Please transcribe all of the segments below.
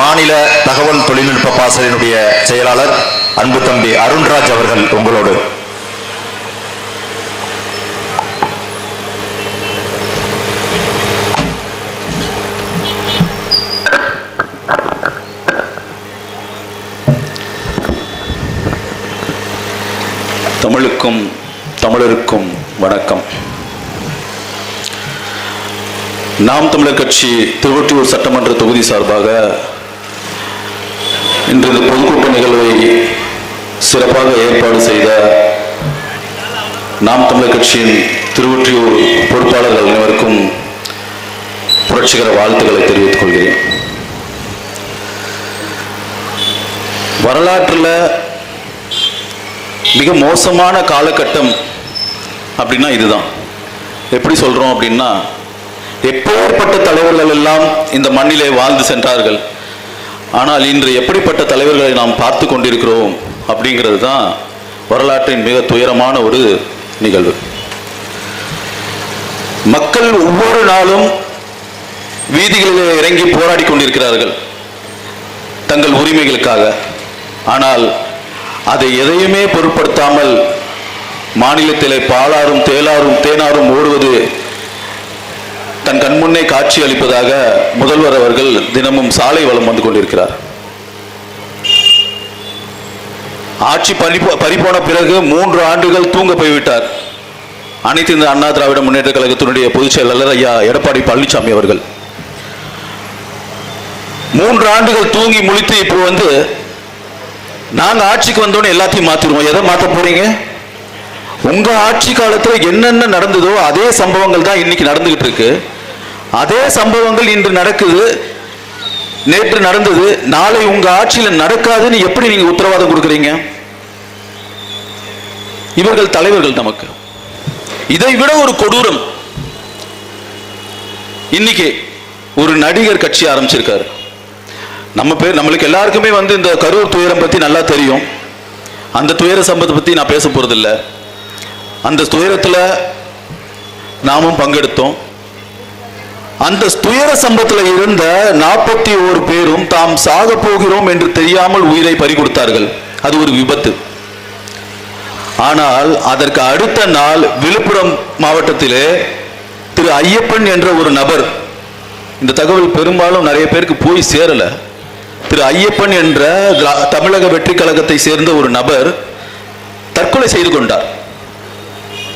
மாநில தகவல் தொழில்நுட்ப பாசலினுடைய செயலாளர் அன்பு தம்பி அருண்ராஜ் அவர்கள் உங்களோடு. தமிழுக்கும் தமிழருக்கும் வணக்கம். நாம் தமிழர் கட்சி திருவொற்றியூர் சட்டமன்ற தொகுதி சார்பாக இன்று இந்த பொதுக்கூட்ட நிகழ்வை சிறப்பாக ஏற்பாடு செய்த நாம் தமிழர் கட்சியின் திருவொற்றியூர் பொறுப்பாளர்கள் அனைவருக்கும் புரட்சிகர வாழ்த்துக்களை தெரிவித்துக் கொள்கிறேன். வரலாற்றில் மிக மோசமான காலகட்டம் அப்படின்னா இதுதான். எப்படி சொல்றோம் அப்படின்னா எப்பேற்பட்ட தலைவர்கள் எல்லாம் இந்த மண்ணிலே வாழ்ந்து சென்றார்கள். ஆனால் இன்று எப்படிப்பட்ட தலைவர்களை நாம் பார்த்து கொண்டிருக்கிறோம் அப்படிங்கிறது தான் வரலாற்றின் மிக துயரமான ஒரு நிகழ்வு. மக்கள் ஒவ்வொரு நாளும் வீதிகளிலே இறங்கி போராடி கொண்டிருக்கிறார்கள். தங்கள் உரிமைகளுக்காக. ஆனால் அதை எதையுமே பொருட்படுத்தாமல் மாநிலத்திலே பாலாறும் தேலாரும் தேனாரும் ஓடுவது தன் கண்முன்னே காட்சி அளிப்பதாக முதல்வர் அவர்கள் தினமும் சாலை வலம் வந்து கொண்டிருக்கிறார். ஆட்சி பறிபோ பறிபோன பிறகு மூன்று ஆண்டுகள் தூங்க போய்விட்டார். அனைத்து இந்த அண்ணா திராவிட முன்னேற்ற கழகத்தினுடைய பொதுச் செயலாளர் ஐயா எடப்பாடி பழனிசாமி அவர்கள். மூன்று ஆண்டுகள் தூங்கி முழித்து இப்போ வந்து நாங்கள் ஆட்சிக்கு வந்தோடனே எல்லாத்தையும் மாத்திடுவோம். எதை மாத்த போறீங்க? உங்க ஆட்சி காலத்தில் என்னென்ன நடந்ததோ அதே சம்பவங்கள் தான் இன்னைக்கு நடந்துகிட்டு இருக்கு. அதே சம்பவங்கள் இன்று நடக்குது. நேற்று நடந்தது. நாளை உங்க ஆட்சியில் நடக்காதுன்னு எப்படி நீங்க உத்தரவாதம் கொடுக்குறீங்க? இவர்கள் தலைவர்கள் நமக்கு. இதை விட ஒரு கொடூரம். இன்னைக்கு ஒரு நடிகர் கட்சி ஆரம்பிச்சிருக்காரு. நம்ம பேர் நம்மளுக்கு எல்லாருக்குமே வந்து இந்த கரூர் துயரம் பத்தி நல்லா தெரியும். அந்த துயர சம்பத்தை பத்தி நான் பேச போறதில்ல. அந்த துயரத்தில் நாமும் பங்கெடுத்தோம். அந்த துயர சம்பவத்தில் இருந்த நாற்பத்தி ஓரு பேரும் தாம் சாக போகிறோம் என்று தெரியாமல் உயிரை பறிகொடுத்தார்கள். அது ஒரு விபத்து. ஆனால் அதற்கு அடுத்த நாள் விழுப்புரம் மாவட்டத்திலே திரு ஐயப்பன் என்ற ஒரு நபர் இந்த தகவல் பெரும்பாலும் நிறைய பேருக்கு போய் சேரல. திரு ஐயப்பன் என்ற தமிழக வெற்றி கழகத்தை சேர்ந்த ஒரு நபர் தற்கொலை செய்து கொண்டார்.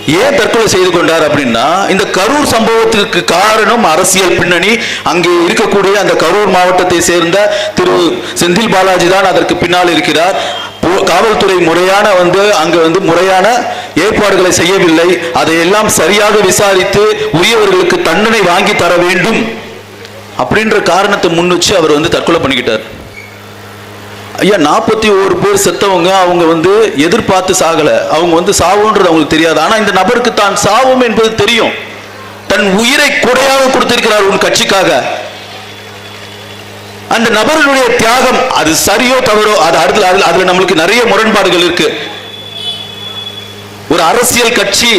ஏன் தற்கொலை செய்து கொண்டார் அப்படின்னா இந்த கரூர் சம்பவத்திற்கு காரணம் அரசியல் பின்னணி. அங்கே இருக்கக்கூடிய அந்த கரூர் மாவட்டத்தை சேர்ந்த திரு செந்தில் பாலாஜி தான் அதற்கு பின்னால் இருக்கிறார். போ- காவல்துறை முறையான வந்து அங்கு வந்து முறையான ஏற்பாடுகளை செய்யவில்லை. அதையெல்லாம் சரியாக விசாரித்து உரியவர்களுக்கு தண்டனை வாங்கி தர வேண்டும். அப்படின்ற காரணத்தை முன் வச்சு அவர் வந்து தற்கொலை பண்ணிக்கிட்டார். ஐயா நாற்பத்தி ஒரு பேர் செத்தவங்க அவங்க வந்து எதிர்பார்த்து சாகலை. அவங்க வந்து சாவுன்றது அவங்களுக்கு தெரியாது. ஆனா இந்த நபருக்கு தான் சாவும் என்பது தெரியும். தன் உயிரை கொடையாக கொடுத்திருக்கிறார் உன் கட்சிக்காக. அந்த நபர்களுடைய தியாகம் அது சரியோ தவறோ அது அடுத்த அதுல அதுல நம்மளுக்கு நிறைய முரண்பாடுகள் இருக்கு. ஒரு அரசியல் கட்சி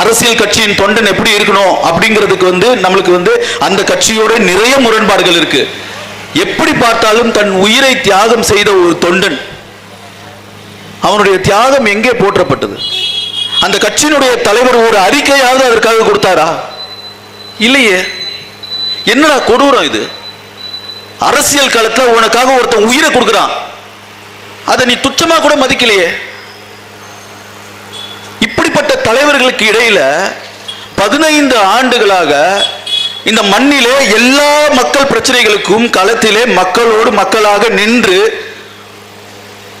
அரசியல் கட்சியின் தொண்டன் எப்படி இருக்கணும் அப்படிங்கிறதுக்கு வந்து நம்மளுக்கு வந்து அந்த கட்சியோட நிறைய முரண்பாடுகள் இருக்கு. எப்படி பார்த்தாலும் தன் உயிரை தியாகம் செய்த ஒரு தொண்டன். அவனுடைய தியாகம் எங்கே போற்றப்பட்டது? அந்த கட்சியினுடைய தலைவர் ஒரு அறிக்கையாவது அதற்காக கொடுத்தாரா? இல்லையே. என்னடா கொடூரம் இது? அரசியல் காலத்தில் உனக்காக ஒருத்தன் உயிரை கொடுக்குறான். அதை நீ துச்சமா கூட மதிக்கலையே. இப்படிப்பட்ட தலைவர்களுக்கு இடையில பதினைந்து ஆண்டுகளாக இந்த மண்ணிலே எல்லா மக்கள் பிரச்சனைகளுக்கும் களத்திலே மக்களோடு மக்களாக நின்று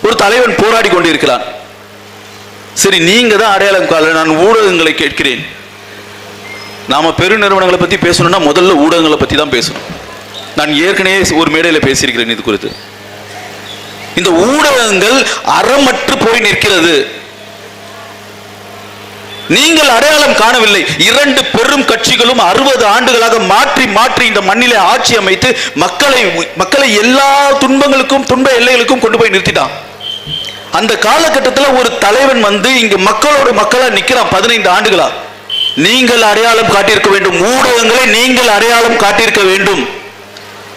ஒரு தலைவன் போராடி கொண்டிருக்கிறான். சரி நீங்க தான் அடையாளம் கால நான் ஊடகங்களை கேட்கிறேன். நாம பெருநிறுவனங்களை பத்தி பேசணும்னா முதல்ல ஊடகங்களை பத்தி தான் பேசணும். நான் ஏற்கனவே ஒரு மேடையில் பேசியிருக்கிறேன் இது குறித்து. இந்த ஊடகங்கள் அறமற்று போய் நிற்கிறது. நீங்கள் அடையாளம் காணவில்லை. இரண்டு பெரும் கட்சிகளும் அறுபது ஆண்டுகளாக மாற்றி மாற்றி இந்த மண்ணிலே ஆட்சி அமைத்து மக்களை மக்களை எல்லா துன்பங்களுக்கும் துன்ப எல்லைகளுக்கும் கொண்டு போய் நிறுத்திட்டான். அந்த காலகட்டத்தில் ஒரு தலைவன் வந்து இங்க மக்களோட மக்களா நிக்கிறான் பதினைந்து ஆண்டுகளா. நீங்கள் அடையாளம் காட்டியிருக்க வேண்டும். ஊடகங்களை நீங்கள் அடையாளம் காட்டியிருக்க வேண்டும்.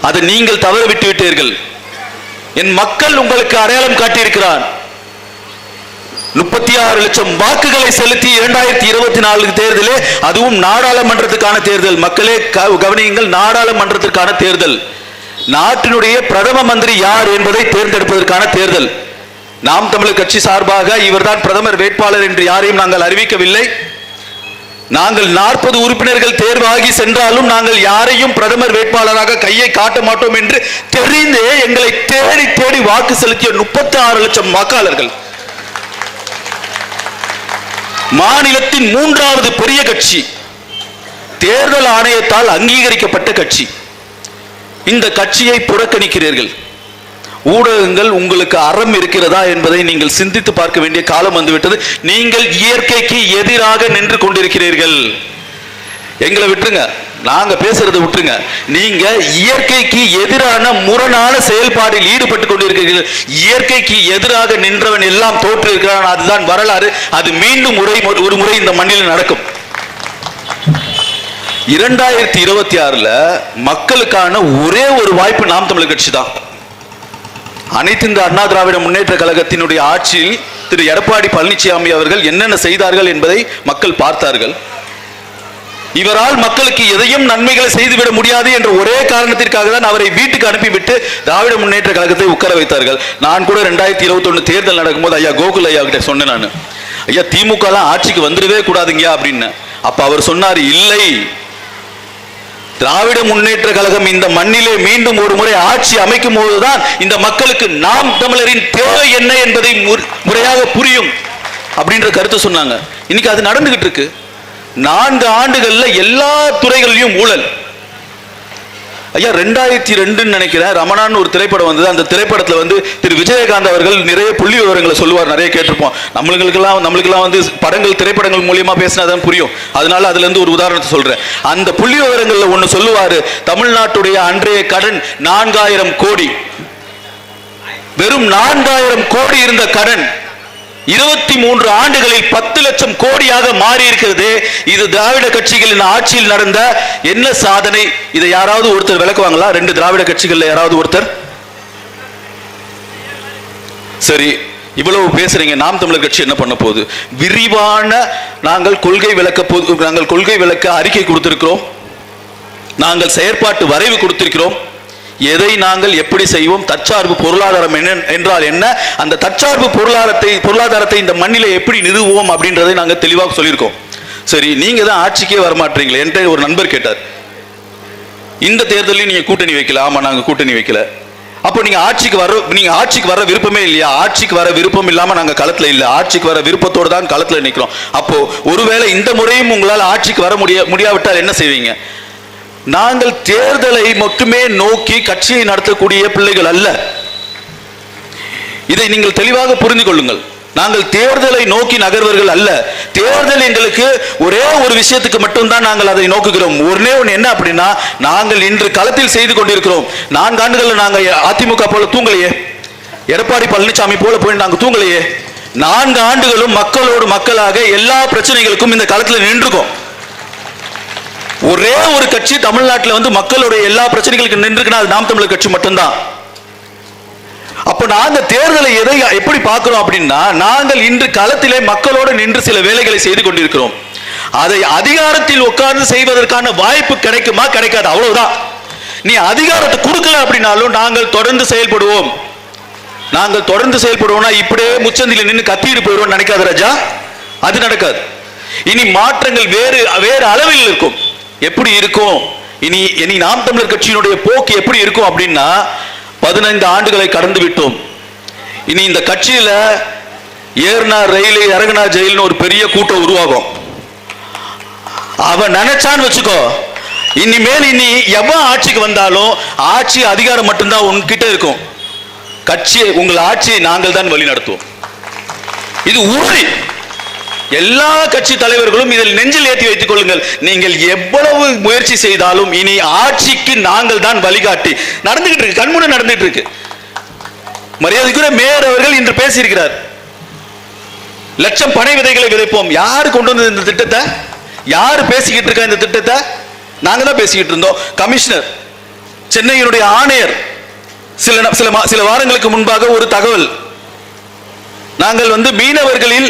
அதை நீங்கள் தவறு விட்டு விட்டீர்கள் என் மக்கள் உங்களுக்கு அடையாளம் காட்டியிருக்கிறான் முப்பத்தி ஆறு லட்சம் வாக்குகளை செலுத்தி இரண்டாயிரத்தி இருபத்தி நாலு தேர்தலே அதுவும் நாடாளுமன்றத்துக்கான தேர்தல். மக்களே கவனியுங்கள் நாடாளுமன்றத்திற்கான தேர்தல். நாட்டினுடைய பிரதம மந்திரி யார் என்பதை தேர்ந்தெடுப்பதற்கான தேர்தல். நாம் தமிழர் கட்சி சார்பாக இவர்தான் பிரதமர் வேட்பாளர் என்று யாரையும் நாங்கள் அறிவிக்கவில்லை. நாங்கள் நாற்பது உறுப்பினர்கள் தேர்வாகி சென்றாலும் நாங்கள் யாரையும் பிரதமர் வேட்பாளராக கையை காட்ட மாட்டோம் என்று தெரிந்தே எங்களை தேடி தேடி வாக்கு செலுத்திய முப்பத்தி ஆறு லட்சம் வாக்காளர்கள். மாநிலத்தின் மூன்றாவது பெரிய கட்சி. தேர்தல் ஆணையத்தால் அங்கீகரிக்கப்பட்ட கட்சி. இந்த கட்சியை புறக்கணிக்கிறீர்கள். ஊடகங்கள் உங்களுக்கு அறம் இருக்கிறதா என்பதை நீங்கள் சிந்தித்து பார்க்க வேண்டிய காலம் வந்துவிட்டது. நீங்கள் இயற்கைக்கு எதிராக நின்று கொண்டிருக்கிறீர்கள். எங்களை விட்டுருங்க. நாங்க பேசுறதை விட்டுருங்க. நீங்க இயற்கைக்கு எதிரான முரணான செயல்பாடில் ஈடுபட்டு கொண்டிருக்கிறீர்கள். இயற்கைக்கு எதிராக நின்றவன் எல்லாம் தோற்று இருக்கிறான் அதுதான் வரலாறு. அது மீண்டும் முறை ஒரு முறை இந்த மண்ணில் நடக்கும். இரண்டாயிரத்தி இருபத்தி ஆறுல மக்களுக்கான ஒரே ஒரு வாய்ப்பு நாம் தமிழர் கட்சி தான். அனைத்து இந்த அண்ணா திராவிட முன்னேற்ற கழகத்தினுடைய ஆட்சியில் திரு எடப்பாடி பழனிசாமி அவர்கள் என்னென்ன செய்தார்கள் என்பதை மக்கள் பார்த்தார்கள். இவரால் மக்களுக்கு எதையும் நன்மைகளை செய்துவிட முடியாது என்ற ஒரே காரணத்திற்காக தான் அவரை வீட்டுக்கு அனுப்பிவிட்டு திராவிட முன்னேற்ற கழகத்தை உட்கார வைத்தார்கள் நான் கூட ரெண்டாயிரத்தி இருபத்தொன்னு தேர்தல் நடக்கும்போது ஐயா கோகுல் ஐயா கிட்ட சொன்னேன் நான். ஐயா திமுக எல்லாம் ஆட்சிக்கு வந்துடவே கூடாதுங்க அப்படின்னு. அப்ப அவர் சொன்னார் இல்லை. திராவிட முன்னேற்ற கழகம் இந்த மண்ணிலே மீண்டும் ஒரு முறை ஆட்சி அமைக்கும் போதுதான் இந்த மக்களுக்கு நாம் தமிழரின் தேவை என்ன என்பதை முறையாக புரியும். அப்படின்ற கருத்தை சொன்னாங்க. இன்னைக்கு அது நடந்துகிட்டு இருக்கு. நான்கு ஆண்டுகள்ல எல்லா துறைகளிலும் ஊழல். ஐயா ரெண்டாயிரத்தி ரெண்டுன்னு நினைக்கிறேன். ரமணான்னு ஒரு திரைப்படம் வந்தது. அந்த திரைப்படத்தில் வந்து திரு விஜயகாந்த் அவர்கள் நிறைய புள்ளி விவரங்களை சொல்லுவார் நிறைய கேட்டிருப்போம். நம்மளுக்கெல்லாம் நம்மளுக்கெல்லாம் வந்து படங்கள் திரைப்படங்கள் மூலியமாக பேசினாதான் புரியும். அதனால அதுலேருந்து ஒரு உதாரணத்தை சொல்கிறேன் அந்த புள்ளி விவரங்களில் ஒன்று சொல்லுவாரு தமிழ்நாட்டுடைய அன்றைய கடன் நான்காயிரம் கோடி. வெறும் நான்காயிரம் கோடி இருந்த கடன் இருபத்தி மூன்று ஆண்டுகளில் பத்து லட்சம் கோடியாக மாறி இருக்கிறது இது திராவிட கட்சிகளின் ஆட்சியில் நடந்த என்ன சாதனை? இதை யாராவது ஒருத்தர் விளக்குவாங்களா? ரெண்டு திராவிட கட்சிகள்ல யாராவது ஒருத்தர்? சரி இவ்வளவு பேசுறீங்க. நாம் தமிழர் கட்சி என்ன பண்ண போகுது? விரிவான நாங்கள் கொள்கை விளக்க நாங்கள் கொள்கை விளக்க அறிக்கை கொடுத்திருக்கிறோம். நாங்கள் செயற்பாட்டு வரைவு கொடுத்திருக்கிறோம். எதை நாங்கள் எப்படி செய்வோம்? தற்சார்பு பொருளாதாரம் என்ன என்றால் என்ன? அந்த தற்சார்பு பொருளாதாரத்தை பொருளாதாரத்தை இந்த மண்ணிலே எப்படி நிறுவுவோம் அப்படின்றதை நாங்கள் தெளிவாக சொல்லியிருக்கோம். சரி நீங்க தான் ஆட்சிக்கே வரமாட்டீங்களே என்கிட்ட ஒரு நண்பர் கேட்டார். இந்த தேர்தலையும் நீங்க கூட்டணி வைக்கல. ஆமா நாங்க கூட்டணி வைக்கல. அப்போ நீங்க ஆட்சிக்கு வர நீங்க ஆட்சிக்கு வர விருப்பமே இல்லையா? ஆட்சிக்கு வர விருப்பம் இல்லாம நாங்க களத்துல இல்லை. ஆட்சிக்கு வர விருப்பத்தோடு தான் களத்துல நிற்கிறோம் அப்போ ஒருவேளை இந்த முறையும் உங்களால் ஆட்சிக்கு வர முடிய முடியாவிட்டால் என்ன செய்வீங்க? நாங்கள் தேர்தலை மட்டுமே நோக்கி கட்சியை நடத்தக்கூடிய பிள்ளைகள் அல்ல. இதை நீங்கள் தெளிவாக புரிந்து கொள்ளுங்கள். நாங்கள் தேர்தலை நோக்கி நகர்வர்கள் அல்ல. தேர்தல் எங்களுக்கு ஒரே ஒரு விஷயத்துக்கு மட்டும்தான் நாங்கள் அதை நோக்குகிறோம். ஒரே ஒன்று என்ன அப்படின்னா நாங்கள் இன்று களத்தில் செய்து கொண்டிருக்கிறோம். நான்கு ஆண்டுகளில் நாங்கள் அதிமுக போல தூங்கலையே. எடப்பாடி பழனிசாமி போல போய் நாங்கள் தூங்கலையே. நான்கு ஆண்டுகளும் மக்களோடு மக்களாக எல்லா பிரச்சனைகளுக்கும் இந்த களத்தில் நின்றுக்கோம் ஒரே ஒரு கட்சி தமிழ்நாட்டில் வந்து மக்களுடைய எல்லா பிரச்சனைகளுக்கு நின்றுக்குன்னா அது நாம் தமிழர் கட்சி மட்டும்தான். அப்ப நாங்க தேர்தலை எதை எப்படி பார்க்கிறோம் அப்படின்னா நாங்கள் இன்று களத்திலே மக்களோடு நின்று சில வேலைகளை செய்து கொண்டிருக்கிறோம். அதை அதிகாரத்தில் உட்கார்ந்து செய்வதற்கான வாய்ப்பு கிடைக்குமா கிடைக்காது? அவ்வளவுதான். நீ அதிகாரத்தை கொடுக்கல அப்படின்னாலும் நாங்கள் தொடர்ந்து செயல்படுவோம். நாங்கள் தொடர்ந்து செயல்படுவோம்னா இப்படியே முச்சந்தில நின்று கத்திட்டு போயிடுவோம் நினைக்காது ராஜா. அது நடக்காது. இனி மாற்றங்கள் வேறு வேறு அளவில் இருக்கும். எப்படி இருக்கும்? இனி இனி நாம் தமிழர் கட்சியினுடைய போக்கு எப்படி இருக்கும் அப்படின்னா பதினைந்து ஆண்டுகளை கடந்து விட்டோம். இனி இந்த கட்சியில ஏறுனா ரயில் இறங்குனா ஜெயில்னு ஒரு பெரிய கூட்டம் உருவாகும். அவன் நினைச்சான்னு வச்சுக்கோ இனிமேல் இனி எவன் ஆட்சிக்கு வந்தாலும் ஆட்சி அதிகாரம் மட்டும்தான் உன்கிட்ட இருக்கும். கட்சியை உங்கள் ஆட்சியை நாங்கள் தான் வழி நடத்துவோம் இது உறுதி. எல்லா கட்சி தலைவர்களும் இதில் நெஞ்சில் ஏற்றி வைத்துக் கொள்ளுங்கள். நீங்கள் எவ்வளவு முயற்சி செய்தாலும் இனி ஆட்சிக்கு நாங்கள் தான் வழிகாட்டி. நடந்துகிட்டு இருக்கு கண்முன நடந்துட்டு இருக்கு. மரியாதைக்குரிய மேயர் அவர்கள் இன்று பேசியிருக்கிறார். லட்சம் பனை விதைகளை விதைப்போம். யாரு கொண்டு வந்தது இந்த திட்டத்தை? யாரு பேசிக்கிட்டு இருக்கா இந்த திட்டத்தை? நாங்க தான் பேசிக்கிட்டு இருந்தோம். கமிஷனர் சென்னையினுடைய ஆணையர் சில சில சில வாரங்களுக்கு முன்பாக ஒரு தகவல். நாங்கள் வந்து மீனவர்களில்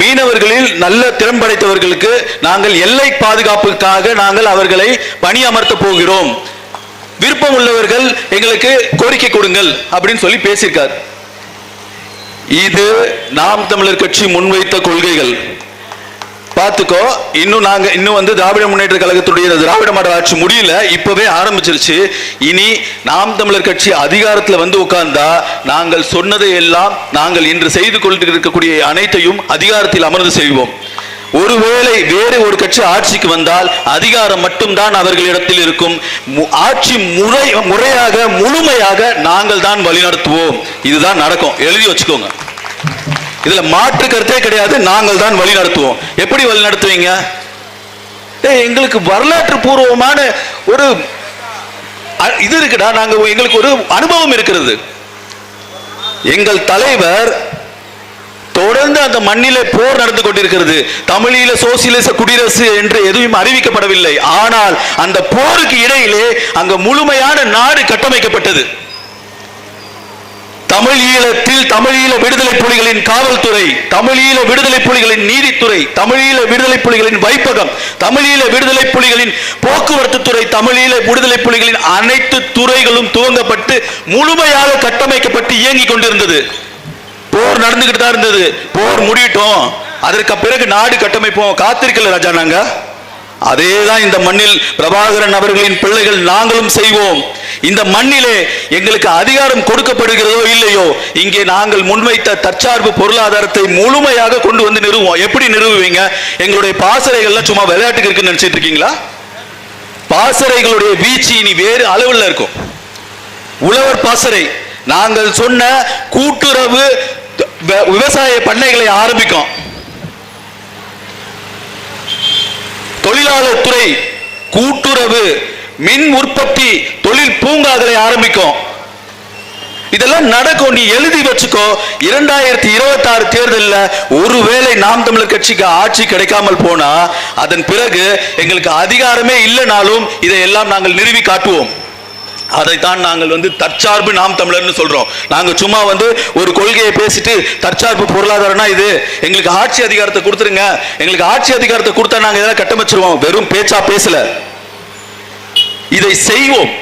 மீனவர்களில் நல்ல திறன் படைத்தவர்களுக்கு நாங்கள் எல்லை பாதுகாப்புக்காக நாங்கள் அவர்களை பணியமர்த்த போகிறோம். விருப்பம் உள்ளவர்கள் எங்களுக்கு கோரிக்கை கொடுங்கள் அப்படின்னு சொல்லி பேசியிருக்கார். இது நாம் தமிழர் கட்சி முன்வைத்த கொள்கைகள். பார்த்துக்கோ இன்னும் நாங்க இன்னும் வந்து திராவிட முன்னேற்ற கழகத்துடைய திராவிட மாடல் ஆட்சி முடியல இப்பவே ஆரம்பிச்சிருச்சு. இனி நாம் தமிழர் கட்சி அதிகாரத்தில் வந்து உட்கார்ந்தா நாங்கள் சொன்னதை எல்லாம் நாங்கள் இன்று செய்து கொண்டு இருக்கக்கூடிய அனைத்தையும் அதிகாரத்தில் அமர்ந்து செய்வோம். ஒருவேளை வேறு ஒரு கட்சி ஆட்சிக்கு வந்தால் அதிகாரம் மட்டும்தான் அவர்களிடத்தில் இருக்கும். மு- ஆட்சி முறை முறையாக முழுமையாக நாங்கள் தான் வழிநடத்துவோம். இதுதான் நடக்கும். எழுதி வச்சுக்கோங்க. இதுல மாற்று கருத்தே கிடையாது நாங்கள் தான் வழி நடத்துவோம். எப்படி வழி நடத்துவீங்க? எங்களுக்கு வரலாற்று பூர்வமான ஒரு அ- இது இருக்குடா நாங்க எங்களுக்கு ஒரு அனுபவம் இருக்கிறது. எங்கள் தலைவர் தொடர்ந்து அந்த மண்ணிலே போர் நடந்து கொண்டிருக்கிறது. தமிழீழ சோசியலிச குடியரசு என்று எதுவும் அறிவிக்கப்படவில்லை. ஆனால் அந்த போருக்கு இடையிலே அங்க முழுமையான நாடு கட்டமைக்கப்பட்டது. தமிழீழத்தில் தமிழீழ விடுதலை புலிகளின் காவல்துறை தமிழீழ விடுதலை புலிகளின் நீதித்துறை தமிழீழ விடுதலை புலிகளின் வைப்பகம் தமிழீழ விடுதலை புலிகளின் போக்குவரத்து துறை தமிழீழ விடுதலை புலிகளின் அனைத்து துறைகளும் துவங்கப்பட்டு முழுமையாக கட்டமைக்கப்பட்டு இயங்கிக் கொண்டிருந்தது. போர் நடந்துகிட்டு தான் இருந்தது. போர் முடியட்டும். அதற்கு பிறகு நாடு கட்டமைப்போம். காத்திருக்கல ராஜா நாங்க. அதேதான் இந்த மண்ணில் பிரபாகரன் அவர்களின் பிள்ளைகள் நாங்களும் செய்வோம். இந்த மண்ணிலே எங்களுக்கு அதிகாரம் கொடுக்கப்படுகிறதோ இல்லையோ இங்கே நாங்கள் முன்வைத்த தற்சார்பு பொருளாதாரத்தை முழுமையாக கொண்டு வந்து நிறுவுவோம். எப்படி நிறுவுவீங்க? எங்களுடைய பாசறைகள்லாம் சும்மா விளையாட்டுக்கு இருக்குன்னு நினைச்சிட்டு இருக்கீங்களா? பாசறைகளுடைய வீச்சு இனி வேறு அளவில் இருக்கும். உழவர் பாசறை நாங்கள் சொன்ன கூட்டுறவு விவசாய பண்ணைகளை ஆரம்பிக்கும். தொழிலாளர் துறை கூட்டுறவு மின் உற்பத்தி தொழில் பூங்காக்களை ஆரம்பிக்கும். இதெல்லாம் நடக்கும். நீ எழுதி வச்சுக்கோ. இரண்டாயிரத்தி இருபத்தி ஆறு தேர்தலில் ஒருவேளை நாம் தமிழர் கட்சிக்கு ஆட்சி கிடைக்காமல் போனா அதன் பிறகு எங்களுக்கு அதிகாரமே இல்லைனாலும் இதையெல்லாம் நாங்கள் நிறுவி காட்டுவோம். அதைத்தான் நாங்கள் வந்து தற்சார்பு நாம் தமிழர்னு சொல்றோம். நாங்கள் சும்மா வந்து ஒரு கொள்கையை பேசிட்டு தற்சார்பு பொருளாதாரம்னா இது. எங்களுக்கு ஆட்சி அதிகாரத்தை கொடுத்துருங்க. எங்களுக்கு ஆட்சி அதிகாரத்தை கொடுத்தா நாங்கள் இதெல்லாம் கட்டமைச்சிருவோம். வெறும் பேச்சா பேசல. இதை செய்வோம்.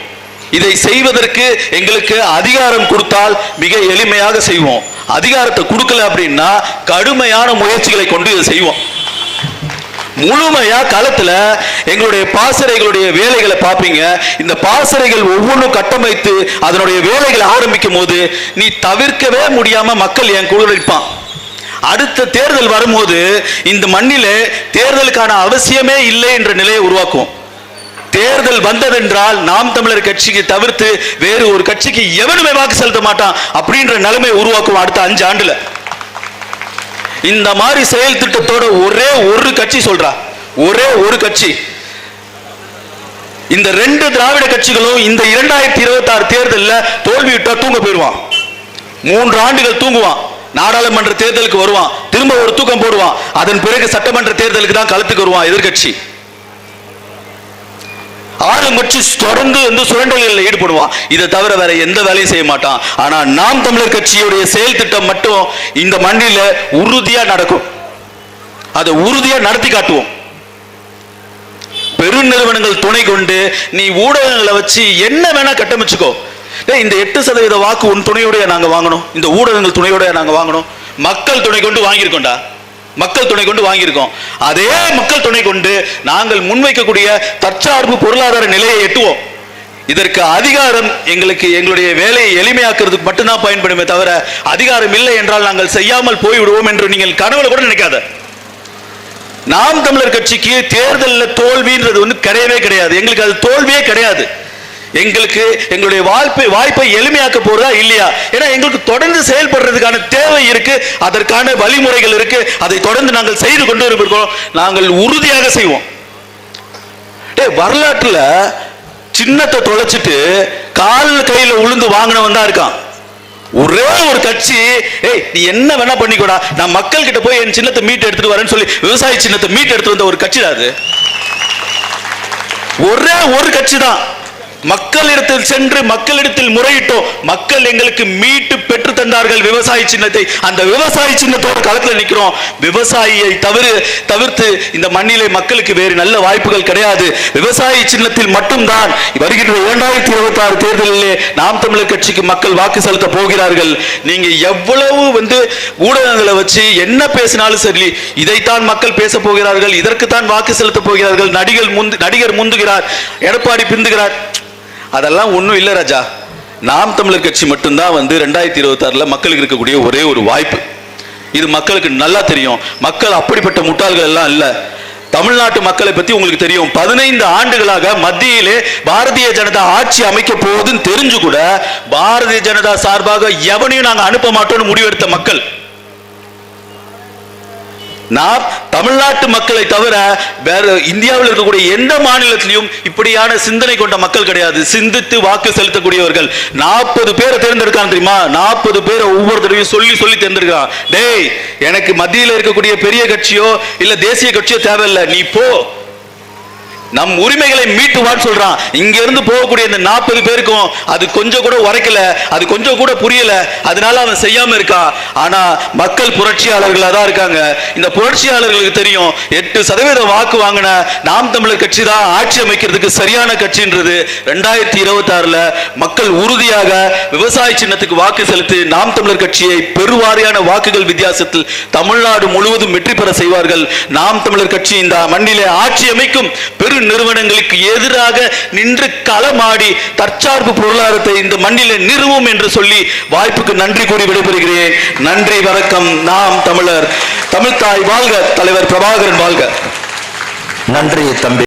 இதை செய்வதற்கு எங்களுக்கு அதிகாரம் கொடுத்தால் மிக எளிமையாக செய்வோம். அதிகாரத்தை கொடுக்கல அப்படின்னா கடுமையான முயற்சிகளை கொண்டு இதை செய்வோம். முழுமையா களத்துல எங்களுடைய பாசறைகளுடைய வேலைகளை பார்ப்பீங்க. இந்த பாசறைகள் ஒவ்வொன்றும் கட்டமைத்து அதனுடைய வேலைகளை ஆரம்பிக்கும் போது நீ தவிர்க்கவே முடியாம மக்கள் என் கூட இருப்பான் அடுத்த தேர்தல் வரும்போது இந்த மண்ணிலே தேர்தலுக்கான அவசியமே இல்லை என்ற நிலையை உருவாக்கும். தேர்தல் வந்ததென்றால் நாம் தமிழர் கட்சிக்கு தவிர்த்து வேறு ஒரு கட்சிக்கு எவனுமே வாக்கு செலுத்த மாட்டான் அப்படின்ற நிலைமை உருவாக்கும் அடுத்த அஞ்சு ஆண்டுல. இந்த மாதிரி செயல் திட்டத்தோட ஒரே ஒரு கட்சி சொல்றா. ஒரே ஒரு கட்சி. இந்த ரெண்டு திராவிட கட்சிகளும் இந்த இரண்டாயிரத்தி இருபத்தி ஆறு தேர்தலில் தோல்வியுட்டா தூங்க போயிடுவான். மூன்று ஆண்டுகள் தூங்குவான். நாடாளுமன்ற தேர்தலுக்கு வருவான். திரும்ப ஒரு தூக்கம் போடுவான். அதன் பிறகு சட்டமன்ற தேர்தலுக்கு தான் களத்துக்கு வருவான் எதிர்க்கட்சி ஆளுங்கட்சி தொடர்ந்து வந்து சுரண்டல்களில் ஈடுபடுவான். இதை தவிர வேற எந்த வேலையும் செய்ய மாட்டான். ஆனா நாம் தமிழர் கட்சியுடைய செயல் திட்டம் மட்டும் இந்த மண்ணில உறுதியா நடக்கும். அதை உறுதியா நடத்தி காட்டுவோம். பெருநிறுவனங்கள் துணை கொண்டு நீ ஊடகங்களை வச்சு என்ன வேணா கட்டமைச்சுக்கோ. இந்த எட்டு சதவீத வாக்கு உன் துணையுடைய நாங்க வாங்கணும். இந்த ஊடகங்கள் துணையுடைய நாங்க வாங்கணும். மக்கள் துணை கொண்டு வாங்கியிருக்கோம்டா. மக்கள் துணை கொண்டு வாங்கியிருக்கோம். அதே மக்கள் துணை கொண்டு நாங்கள் முன்வைக்கக்கூடிய தற்சார்பு பொருளாதார நிலையை எட்டுவோம். இதற்கு அதிகாரம் எங்களுக்கு எங்களுடைய வேலையை எளிமையாக்குறதுக்கு மட்டும்தான் பயன்படுமே தவிர அதிகாரம் இல்லை என்றால் நாங்கள் செய்யாமல் போய்விடுவோம் என்று நீங்கள் கனவுல கூட நினைக்காத. நாம் தமிழர் கட்சிக்கு தேர்தலில் தோல்வின்றது வந்து கிடையவே கிடையாது. எங்களுக்கு அது தோல்வியே கிடையாது. எங்களுக்கு எங்களுடைய வாய்ப்பை வாய்ப்பை எளிமையாக்க போறதா இல்லையா? ஏன்னா எங்களுக்கு தொடர்ந்து செயல்படுறதுக்கான தேவை இருக்கு. அதற்கான வழிமுறைகள் இருக்கு. அதை தொடர்ந்து நாங்கள் செய்து கொண்டு இருக்கிறோம் நாங்கள் உறுதியாக செய்வோம். வரலாற்றுல சின்னத்தை தொலைச்சிட்டு கால் கையில உளுந்து வாங்கினவன் தான் இருக்கான். ஒரே ஒரு கட்சி ஏய் நீ என்ன வேணா பண்ணிக்கூடா. நான் மக்கள் கிட்ட போய் என் சின்னத்தை மீட் எடுத்துட்டு வரேன்னு சொல்லி விவசாய சின்னத்தை மீட் எடுத்து வந்த ஒரு கட்சி தான் அது. ஒரே ஒரு கட்சி தான் மக்களிடத்தில் சென்று மக்களிடத்தில் முறையிட்டோம் மக்கள் எங்களுக்கு மீட்டு பெற்று தந்தார்கள் விவசாய சின்னத்தை. அந்த விவசாய சின்னத்தோட களத்தில் நிற்கிறோம் விவசாயியை தவிர தவிர்த்து இந்த மண்ணிலே மக்களுக்கு வேறு நல்ல வாய்ப்புகள் கிடையாது. விவசாய சின்னத்தில் மட்டும்தான். வருகின்ற இரண்டாயிரத்தி இருபத்தி ஆறு தேர்தலிலே நாம் தமிழர் கட்சிக்கு மக்கள் வாக்கு செலுத்த போகிறார்கள். நீங்க எவ்வளவு வந்து ஊடகங்களை வச்சு என்ன பேசினாலும் சரி இதைத்தான் மக்கள் பேச போகிறார்கள் இதற்குத்தான் வாக்கு செலுத்த போகிறார்கள். நடிகர் முந்து நடிகர் முந்துகிறார் எடப்பாடி பிந்துகிறார். அதெல்லாம் ஒன்றும் இல்லை ராஜா. நாம் தமிழர் கட்சி மட்டும்தான் வந்து ரெண்டாயிரத்தி இருபத்தாறில் மக்களுக்கு இருக்கக்கூடிய ஒரே ஒரு வாய்ப்பு. இது மக்களுக்கு நல்லா தெரியும். மக்கள் அப்படிப்பட்ட முட்டாள்கள் எல்லாம் இல்லை. தமிழ்நாட்டு மக்களை பற்றி உங்களுக்கு தெரியும். பதினைந்து ஆண்டுகளாக மத்தியிலே பாரதிய ஜனதா ஆட்சி அமைக்க போகுதுன்னு தெரிஞ்சு கூட பாரதிய ஜனதா சார்பாக எவனையும் நாங்கள் அனுப்ப மாட்டோம்னு முடிவெடுத்த மக்கள் நாம் தமிழ்நாட்டு மக்களை தவிர வேற இந்தியாவில் இருக்கக்கூடிய எந்த மாநிலத்திலையும் இப்படியான சிந்தனை கொண்ட மக்கள் கிடையாது. சிந்தித்து வாக்கு செலுத்தக்கூடியவர்கள். நாற்பது பேரை தேர்ந்தெடுக்கான் தெரியுமா? நாற்பது பேரை ஒவ்வொரு தடவையும் சொல்லி சொல்லி தேர்ந்தெடுக்கான் டேய் எனக்கு மத்தியில் இருக்கக்கூடிய பெரிய கட்சியோ இல்லை தேசிய கட்சியோ தேவையில்லை. நீ போ. நம் உரிமைகளை மீட்டுவான்னு சொல்றான். இங்க இருந்து போகக்கூடிய இந்த நாற்பது பேருக்கும் அது கொஞ்சம் கூட உரைக்கல அது கொஞ்சம் கூட புரியல. அதனால அவன் செய்யாம இருக்கான் ஆனா மக்கள் புரட்சியாளர்களா தான் இருக்காங்க. இந்த புரட்சியாளர்களுக்கு தெரியும் எட்டு சதவீத வாக்கு வாங்கின நாம் தமிழர் கட்சி தான் ஆட்சி அமைக்கிறதுக்கு சரியான கட்சின்றது. ரெண்டாயிரத்தி இருபத்தி ஆறுல மக்கள் உறுதியாக விவசாய சின்னத்துக்கு வாக்கு செலுத்தி நாம் தமிழர் கட்சியை பெருவாரியான வாக்குகள் வித்தியாசத்தில் தமிழ்நாடு முழுவதும் வெற்றி பெற செய்வார்கள். நாம் தமிழர் கட்சி இந்த மண்ணிலே ஆட்சி அமைக்கும் பெரு நிறுவனங்களுக்கு எதிராக நின்று களமாடி தற்சார்பு பொருளாதாரத்தை இந்த மண்ணில நிறுவும் என்று சொல்லி வாய்ப்புக்கு நன்றி கூறி விடைபெறுகிறேன். நன்றி வணக்கம். நாம் தமிழர். தமிழ்தாய் வாழ்க தலைவர் பிரபாகரன் வாழ்க. நன்றி தம்பி.